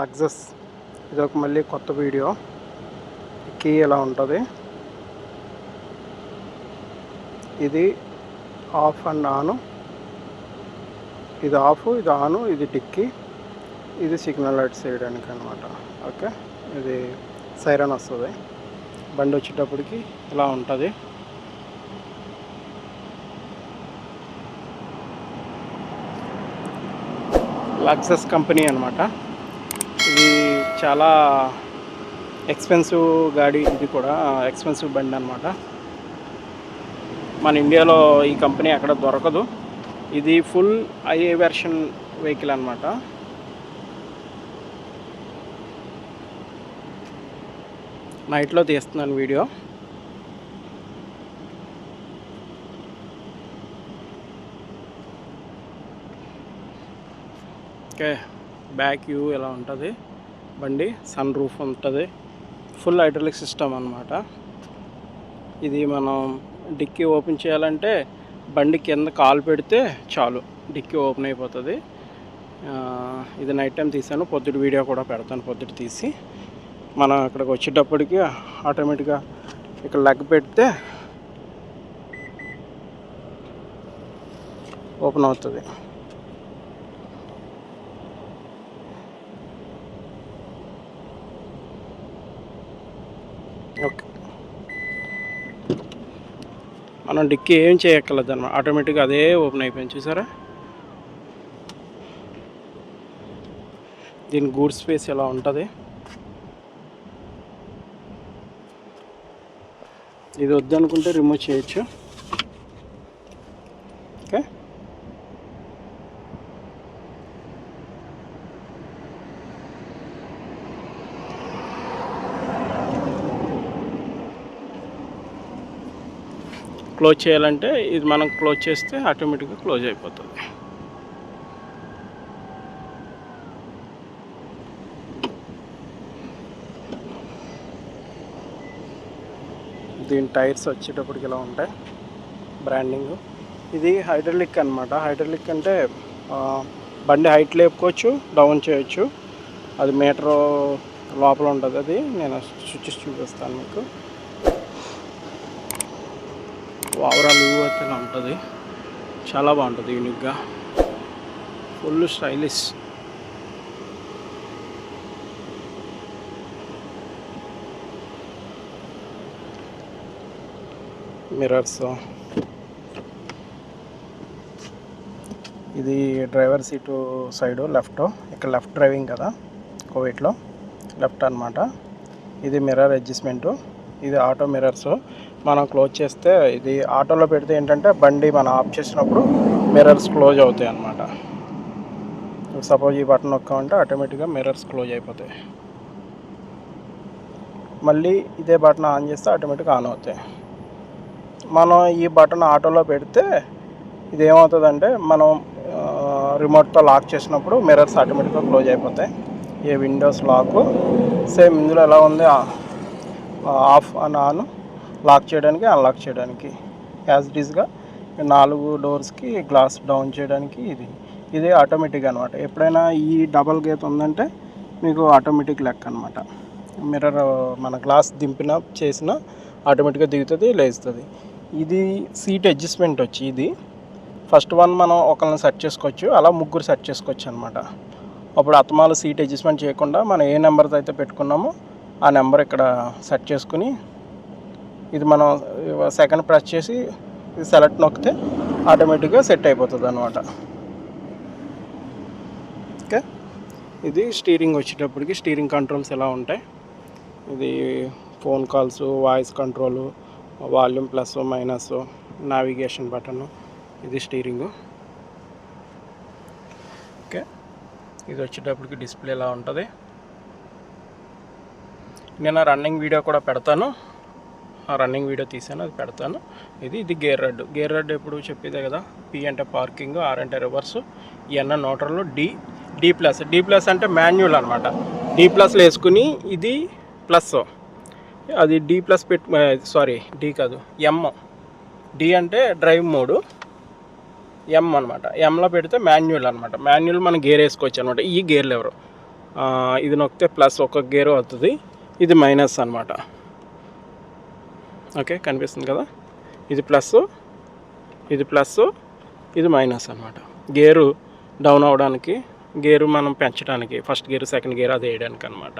లగ్జస్ ఇది ఒక మళ్ళీ కొత్త వీడియో. కీ ఎలా ఉంటుంది? ఇది ఆఫ్ అండ్ ఆన్. ఇది ఆఫ్ ఇది ఆన్ ఇది డిక్కీ. ఇది సిగ్నల్ లైట్స్ చేయడానికి అనమాట ఓకే? ఇది సైరన్ వస్తుంది. బండి వచ్చేటప్పటికి ఇలా ఉంటుంది. లక్సస్ కంపెనీ అనమాట. ఇది చాలా ఎక్స్పెన్సివ్ గాడి ఇది కూడా ఎక్స్పెన్సివ్ బండి అనమాట మన ఇండియాలో ఈ కంపెనీ అక్కడ దొరకదు. ఇది ఫుల్ ఐఏ వెర్షన్ వెహికల్ అనమాట నైట్లో తీస్తున్నాను వీడియో. ఓకే. బ్యాక్ వ్యూ ఇలా ఉంటుంది? బండి సన్ రూఫ్ ఉంటుంది. ఫుల్ హైడ్రాలిక్ సిస్టమ్ అనమాట ఇది మనం డిక్కీ ఓపెన్ చేయాలంటే బండి కింద కాలు పెడితే చాలు డిక్కీ ఓపెన్ అయిపోతుంది. ఇది నైట్ టైం తీసాను పొద్దుటి వీడియో కూడా పెడతాను పొద్దుటి తీసి. మనం అక్కడికి వచ్చేటప్పటికి ఆటోమేటిక్గా ఇక్కడ లెగ్ పెడితే ఓపెన్ అవుతుంది. ఓకే. మనం డిక్కీ ఏం చేయక్కర్లేదు అనమాట ఆటోమేటిక్గా అదే ఓపెన్ అయిపోయింది. చూసారా? దీని గూడ్ స్పేస్ ఎలా ఉంటుంది? ఇది వద్దనుకుంటే రిమూవ్ చేయొచ్చు. క్లోజ్ చేయాలంటే ఇది మనం క్లోజ్ చేస్తే ఆటోమేటిక్గా క్లోజ్ అయిపోతుంది. దీని టైర్స్ వచ్చేటప్పటికి ఇలా ఉంటాయి. బ్రాండింగ్ ఇది హైడ్రలిక్ అనమాట హైడ్రలిక్ అంటే బండి హైట్ లేపుకోవచ్చు డౌన్ చేయొచ్చు. అది మీటర్ లోపల ఉంటుంది అది. నేను స్విచ్చెస్ చూపిస్తాను మీకు. ఓవరాల్ వ్యూ అయితే ఇలా ఉంటుంది. చాలా బాగుంటుంది యూనిక్గా. Full stylish. మిర్రర్స్. ఇది డ్రైవర్ సీటు సైడు లెఫ్ట్. ఇక్కడ లెఫ్ట్ డ్రైవింగ్ కదా కోవిట్లో లెఫ్ట్ అనమాట ఇది మిర్రర్ అడ్జస్ట్మెంటు. ఇది ఆటో మిర్రర్స్. మనం క్లోజ్ చేస్తే ఇది ఆటోలో పెడితే ఏంటంటే బండి మనం ఆఫ్ చేసినప్పుడు మిర్రర్స్ క్లోజ్ అవుతాయి అన్నమాట. సపోజ్ ఈ బటన్ నొక్కామంటే ఆటోమేటిక్గా మిర్రర్స్ క్లోజ్ అయిపోతాయి. మళ్ళీ ఇదే బటన్ ఆన్ చేస్తే ఆటోమేటిక్గా ఆన్ అవుతాయి. మనం ఈ బటన్ ఆటోలో పెడితే ఇది ఏమవుతుందంటే మనం రిమోట్తో లాక్ చేసినప్పుడు మిర్రర్స్ ఆటోమేటిక్గా క్లోజ్ అయిపోతాయి. ఏ విండోస్ లాక్ సేమ్ ఇందులో ఎలా ఉంది? ఆఫ్ అని ఆన్. లాక్ చేయడానికి అన్లాక్ చేయడానికి. యాజ్ ఇట్ ఈస్గా నాలుగు డోర్స్కి గ్లాస్ డౌన్ చేయడానికి ఇది. ఇది ఆటోమేటిక్ అనమాట ఎప్పుడైనా ఈ డబల్ గేట్ ఉందంటే మీకు ఆటోమేటిక్ లెక్క అనమాట మిర్రర్ మన గ్లాస్ దింపిన చేసిన ఆటోమేటిక్గా దిగుతుంది లేస్తుంది ఇది సీట్ అడ్జస్ట్మెంట్ వచ్చి ఇది. ఫస్ట్ వన్ మనం ఒకరిని సెట్ చేసుకోవచ్చు అలా ముగ్గురు సెట్ చేసుకోవచ్చు అనమాట అప్పుడు అత్తమాలు సీట్ అడ్జస్ట్మెంట్ చేయకుండా మనం ఏ నెంబర్తో అయితే పెట్టుకున్నామో ఆ నెంబర్ ఇక్కడ సెట్ చేసుకుని ఇది మనం సెకండ్ ప్రెస్ చేసి ఇది సెలెక్ట్ నొక్కితే ఆటోమేటిక్గా సెట్ అయిపోతుంది అనమాట ఓకే? ఇది స్టీరింగ్ వచ్చేటప్పటికి స్టీరింగ్ కంట్రోల్స్ ఎలా ఉంటాయి? ఇది phone calls voice control volume plus minus navigation button ఇది స్టీరింగ్. ఓకే? ఇది వచ్చేటప్పటికి డిస్ప్లే ఎలా ఉంటుంది? నేను రన్నింగ్ వీడియో కూడా పెడతాను. రన్నింగ్ వీడియో తీసాను అది పెడతాను. ఇది ఇది గేర్ రెడ్ గేర్ రెడ్ ఎప్పుడు చెప్పేదే కదా పి అంటే పార్కింగ్ ఆర్ అంటే reverse N neutral D D plus D plus అంటే మాన్యువల్ అనమాట డి ప్లస్లో వేసుకుని ఇది ప్లస్ అది డి ప్లస్ పెట్ సారీ డి కాదు ఎమ్ డి అంటే డ్రైవ్ మోడు ఎం అనమాట ఎంలో పెడితే మాన్యువల్ అనమాట మాన్యువల్ మనం గేర్ వేసుకోవచ్చు అనమాట ఈ గేర్లు ఎవరు? ఇది నొక్కితే ప్లస్ ఒక గేర్ అవుతుంది. ఇది మైనస్ అనమాట ఓకే కనిపిస్తుంది కదా? ఇది ప్లస్ ఇది ప్లస్ ఇది మైనస్ అనమాట గేరు డౌన్ అవ్వడానికి గేరు మనం పెంచడానికి ఫస్ట్ గేర్ సెకండ్ గేర్ అది వేయడానికి అనమాట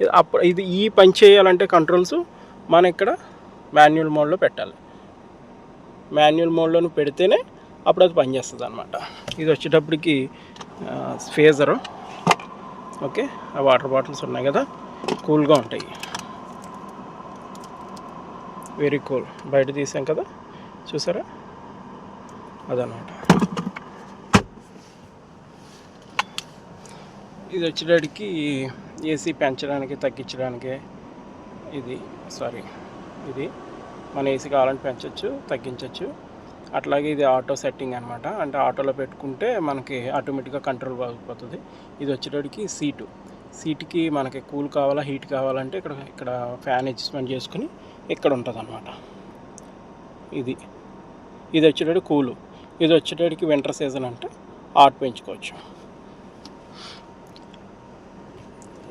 ఇది అప్పుడు ఇది ఈ పని చేయాలంటే కంట్రోల్స్ మనం ఇక్కడ మాన్యువల్ మోడ్లో పెట్టాలి. మాన్యువల్ మోడ్లో పెడితేనే అప్పుడు అది పనిచేస్తుంది అనమాట ఇది వచ్చేటప్పటికి ఫేజరు ఓకే? ఆ వాటర్ బాటిల్స్ ఉన్నాయి కదా? కూల్గా ఉంటాయి. Very cool. బయట తీసాం కదా? చూసారా? అదనమాట. ఇది వచ్చేటడికి ఏసీ పెంచడానికి తగ్గించడానికి ఇది సారీ ఇది. మన ఏసీ కావాలంటే పెంచవచ్చు తగ్గించవచ్చు అట్లాగే ఇది ఆటో సెట్టింగ్ అనమాట అంటే ఆటోలో పెట్టుకుంటే మనకి ఆటోమేటిక్గా కంట్రోల్ అయిపోతుంది ఇది వచ్చేటడికి సీటు సీట్కి మనకి కూల్ కావాలా హీట్ కావాలంటే ఇక్కడ ఇక్కడ ఫ్యాన్ అడ్జస్ట్మెంట్ చేసుకుని ఇక్కడ ఉంటుంది అనమాట ఇది. ఇది వచ్చేటప్పుడు కూలు. ఇది వచ్చేటడికి వింటర్ సీజన్ అంటే హాట్ పెంచుకోవచ్చు.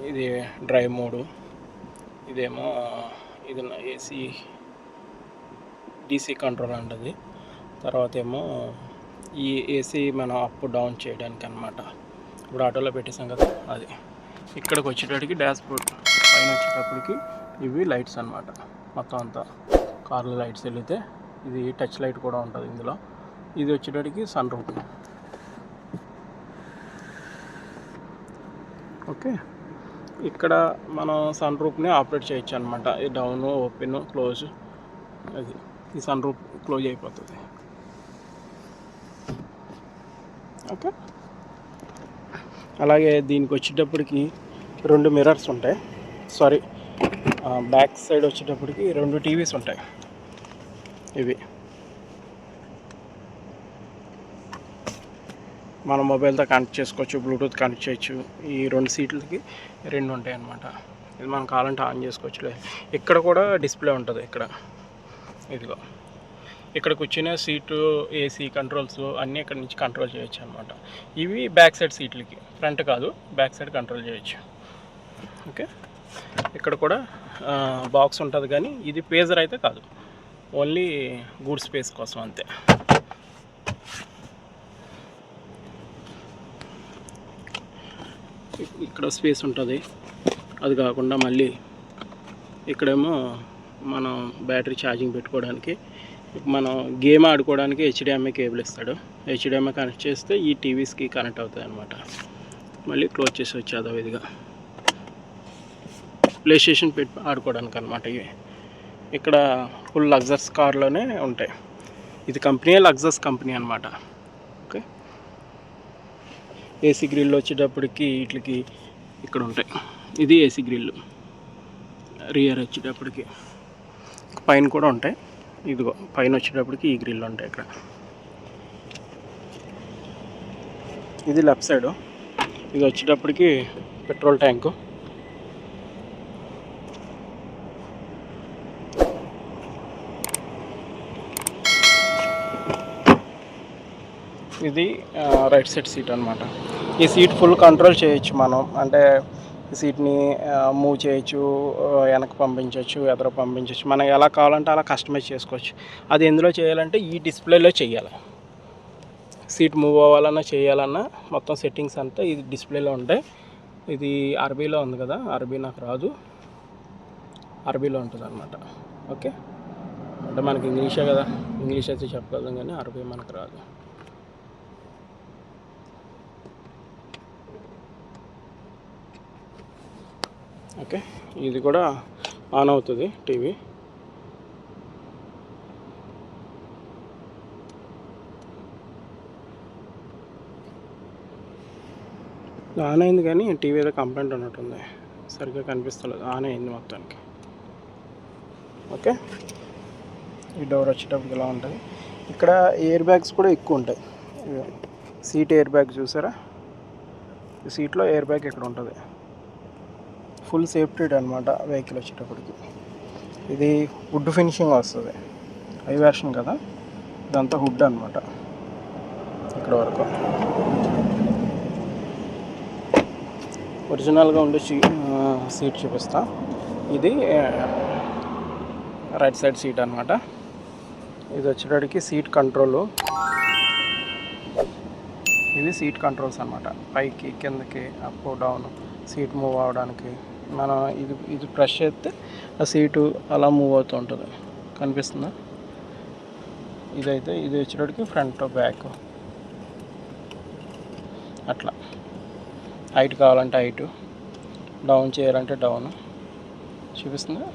ఇది డ్రై మోడు. ఇదేమో ఇది ఏసీ డీసీ కంట్రోల్ అంటది. తర్వాత ఏమో ఈ ఏసీ మనం అప్ డౌన్ చేయడానికి అనమాట ఇప్పుడు ఆటోలో పెట్టేసాం కదా అది. ఇక్కడికి వచ్చేటప్పటికి డాష్ బోర్డ్ పైన వచ్చేటప్పటికి ఇవి లైట్స్ అనమాట మొత్తం అంతా కార్లో లైట్స్ వెళితే ఇది టచ్ లైట్ కూడా ఉంటుంది ఇందులో. ఇది వచ్చేటప్పటికి సన్ రూఫ్ ఓకే ఇక్కడ మనం సన్ రూఫ్ని ఆపరేట్ చేయొచ్చు అనమాట ఈ డౌన్ ఓపెన్ క్లోజ్ అది ఈ సన్ రూఫ్ క్లోజ్ అయిపోతుంది. ఓకే అలాగే దీనికి వచ్చేటప్పటికి రెండు మిర్రర్స్ ఉంటాయి. సారీ బ్యాక్ సైడ్ వచ్చేటప్పటికి రెండు టీవీస్ ఉంటాయి. ఇవి. మన మొబైల్తో కనెక్ట్ చేసుకోవచ్చు బ్లూటూత్ కనెక్ట్ చేయొచ్చు. ఈ రెండు సీట్లకి రెండు ఉంటాయి అన్నమాట. ఇది మనం కావాలంటే ఆన్ చేసుకోవచ్చు ఇక్కడ కూడా డిస్ప్లే ఉంటుంది ఇక్కడ. ఇదిగో. ఇక్కడ కూర్చునే సీటు ఏసీ కంట్రోల్స్ అన్నీ ఇక్కడ నుంచి కంట్రోల్ చేయొచ్చు అనమాట ఇవి బ్యాక్ సైడ్ సీట్లకి. ఫ్రంట్ కాదు బ్యాక్ సైడ్ కంట్రోల్ చేయొచ్చు. ఓకే? ఇక్కడ కూడా బాక్స్ ఉంటుంది కానీ ఇది పేజర్ అయితే కాదు. ఓన్లీ గుడ్ స్పేస్ కోసం అంతే. ఇక్కడ స్పేస్ ఉంటుంది. అది కాకుండా మళ్ళీ ఇక్కడేమో మనం బ్యాటరీ ఛార్జింగ్ పెట్టుకోవడానికి మనం గేమ్ ఆడుకోవడానికి హెచ్డిఎంఐ కేబుల్ ఇస్తాడు. హెచ్డిఎంఐ కనెక్ట్ చేస్తే ఈ టీవీస్కి కనెక్ట్ అవుతాయి అనమాట మళ్ళీ క్లోజ్ చేసి వచ్చేదో ఇదిగా. ప్లే స్టేషన్ పెట్టి ఆడుకోవడానికి అనమాట ఇవి. ఇక్కడ ఫుల్ లగ్జర్స్ కార్లోనే ఉంటాయి. ఇది కంపెనీ లగ్జర్స్ కంపెనీ అనమాట ఓకే? ఏసీ గ్రిల్ వచ్చేటప్పటికి వీటికి ఇక్కడ ఉంటాయి. ఇది ఏసీ గ్రిల్ రియర్ వచ్చేటప్పటికి. పైన కూడా ఉంటాయి. ఇదిగో పైన వచ్చేటప్పటికి ఈ గ్రిల్ ఉంటాయి ఇక్కడ. ఇది లెఫ్ట్ సైడు. ఇది వచ్చేటప్పటికి పెట్రోల్ ట్యాంకు. ఇది రైట్ సైడ్ సీట్ అనమాట ఈ సీట్ ఫుల్ కంట్రోల్ చేయొచ్చు మనం. అంటే సీట్ని మూవ్ చేయొచ్చు వెనక్కి వెనక పంపించవచ్చు ఎదురు పంపించవచ్చు మనకి ఎలా కావాలంటే అలా కస్టమైజ్ చేసుకోవచ్చు. అది ఎందులో చేయాలంటే ఈ డిస్ప్లేలో చేయాలి. సీట్ మూవ్ అవ్వాలన్నా చేయాలన్నా మొత్తం సెట్టింగ్స్ అంతా ఇది డిస్ప్లేలో ఉంటాయి. ఇది అరబీలో ఉంది కదా అరబీ నాకు రాదు. అరబీలో ఉంటుంది అనమాట ఓకే? అంటే మనకి ఇంగ్లీషే కదా. ఇంగ్లీష్ అయితే చెప్పగలం కానీ అరబీ మనకు రాదు. ఓకే. ఇది కూడా ఆన్ అవుతుంది టీవీ. ఆన్ అయింది కానీ టీవీ ఏదో కంప్లైంట్ ఉన్నట్టుంది సరిగ్గా కనిపిస్తలేదు. ఆన్ అయింది మొత్తానికి. ఓకే. ఈ డోర్ వచ్చేటప్పుడు ఇలా ఉంటుంది. ఇక్కడ ఎయిర్ బ్యాగ్స్ కూడా ఎక్కువ ఉంటాయి. సీట్ ఎయిర్ బ్యాగ్ చూసారా? సీట్లో ఎయిర్ బ్యాగ్ ఇక్కడ ఉంటుంది. ఫుల్ సేఫ్టీ అనమాట వెహికల్ వచ్చేటప్పటికి. ఇది వుడ్ ఫినిషింగ్ వస్తుంది. ఐ వ్యాషన్ కదా? ఇదంతా హుడ్ అనమాట ఇక్కడ వరకు. ఒరిజినల్గా ఉండే సీట్ చూపిస్తా. ఇది రైట్ సైడ్ సీట్ అనమాట ఇది వచ్చేటడికి సీట్ కంట్రోల్. ఇవి సీట్ కంట్రోల్స్ అనమాట పైకి కిందకి అప్ డౌన్ సీట్ మూవ్ అవడానికి. మనం ఇది ఇది ప్రెస్ చేస్తే ఆ సీటు అలా మూవ్ అవుతూ ఉంటుంది. కనిపిస్తుందా? ఇదైతే ఇది వచ్చేటడికి ఫ్రంట్ బ్యాక్ అట్లా. హైట్ కావాలంటే హైట్ డౌన్ చేయాలంటే డౌన్ చూపిస్తుందా?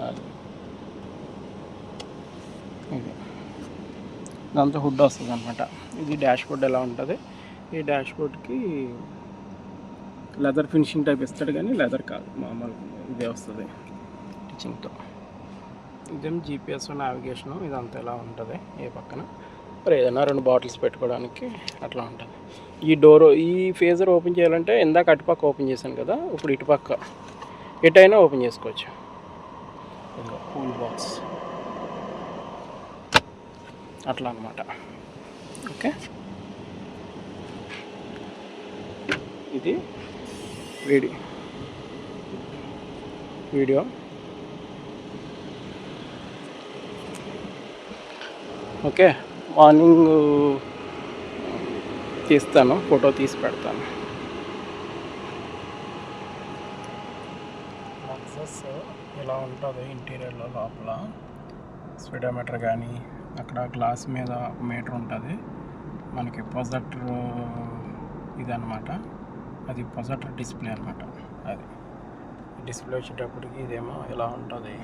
అది. ఇది. దాంతో హుడ్ వస్తుంది అనమాట ఇది డాష్ బోర్డ్ ఎలా ఉంటుంది? ఈ డాష్ బోర్డ్కి లెదర్ ఫినిషింగ్ టైప్ ఇస్తాడు కానీ లెదర్ కాదు మామూలు ఇదే వస్తుంది. టీచింగ్తో ఇదేం జీపీఎస్ నావిగేషను ఇదంతా ఎలా ఉంటుంది ఏ పక్కన? మరి ఏదైనా రెండు బాటిల్స్ పెట్టుకోవడానికి అట్లా ఉంటుంది. ఈ డోర్ ఈ ఫేజర్ ఓపెన్ చేయాలంటే ఇందాక అటుపక్క ఓపెన్ చేశాను కదా ఇప్పుడు ఇటుపక్క. ఎటైనా ఓపెన్ చేసుకోవచ్చు. కూల్ బాక్స్ అట్లా అనమాట ఓకే? ఇది వీడియో వీడియో. ఓకే మార్నింగ్ తీస్తాను ఫోటో తీసి పెడతాను. లక్సస్ ఇలా ఉంటుంది ఇంటీరియర్లో లోపల? స్పీడోమీటర్ కానీ అక్కడ గ్లాస్ మీద ఒక మీటర్ ఉంటుంది. మనకి ప్రొజెక్టర్ అనమాట అది పొసటర్ డిస్ప్లే అనమాట అది. డిస్ప్లే వచ్చేటప్పటికి ఇదేమో ఇలా ఉంటుంది.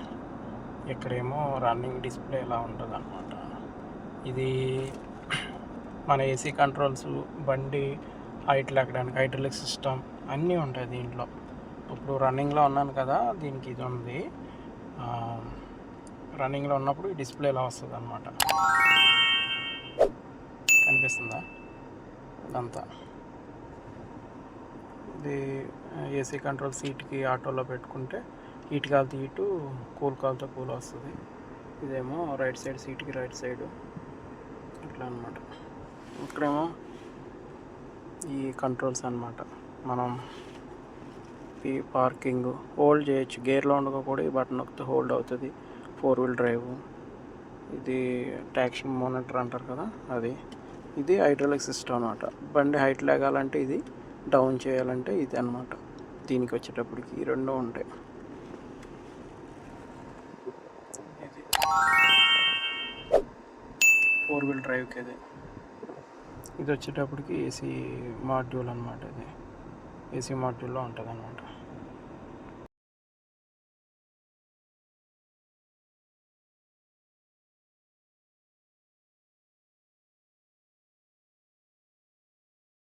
ఇక్కడేమో రన్నింగ్ డిస్ప్లే ఇలా ఉంటుంది అనమాట ఇది మన ఏసీ కంట్రోల్స్ బండి హైట్ లేకడానికి హైడ్రలిక్ సిస్టమ్ అన్నీ ఉంటాయి దీంట్లో. ఇప్పుడు రన్నింగ్లో ఉన్నాను కదా దీనికి ఇది ఉంది. రన్నింగ్లో ఉన్నప్పుడు ఈ డిస్ప్లే ఇలా వస్తుంది అనమాట కనిపిస్తుందా? ఇదంతా. ఇది ఏసీ కంట్రోల్ సీట్కి ఆటోలో పెట్టుకుంటే ఇటు కాలుతో హీటు కూల్ కాలుతో కూల్ వస్తుంది. ఇదేమో రైట్ సైడ్ సీట్కి రైట్ సైడ్ ఇట్లా అనమాట ఇక్కడేమో ఈ కంట్రోల్స్ అనమాట మనం ఈ పార్కింగ్ హోల్డ్ చేయొచ్చు. గేర్లో ఉండగా కూడా ఈ బటన్ నొక్కితే హోల్డ్ అవుతుంది. ఫోర్ వీల్ డ్రైవ్ ఇది ట్యాక్షన్ మోనిటర్ అంటారు కదా అది. ఇది హైడ్రాలిక్ సిస్టమ్ అనమాట బండి హైట్ లేగాలంటే ఇది డౌన్ చేయాలంటే ఇది అనమాట దీనికి వచ్చేటప్పటికి రెండు ఉంటాయి. ఇది ఫోర్ వీల్ డ్రైవ్కి ఇది ఇది వచ్చేటప్పటికి ఏసీ మాడ్యూల్ అనమాట ఇది. ఏసీ మాడ్యూల్లో ఉంటుంది అనమాట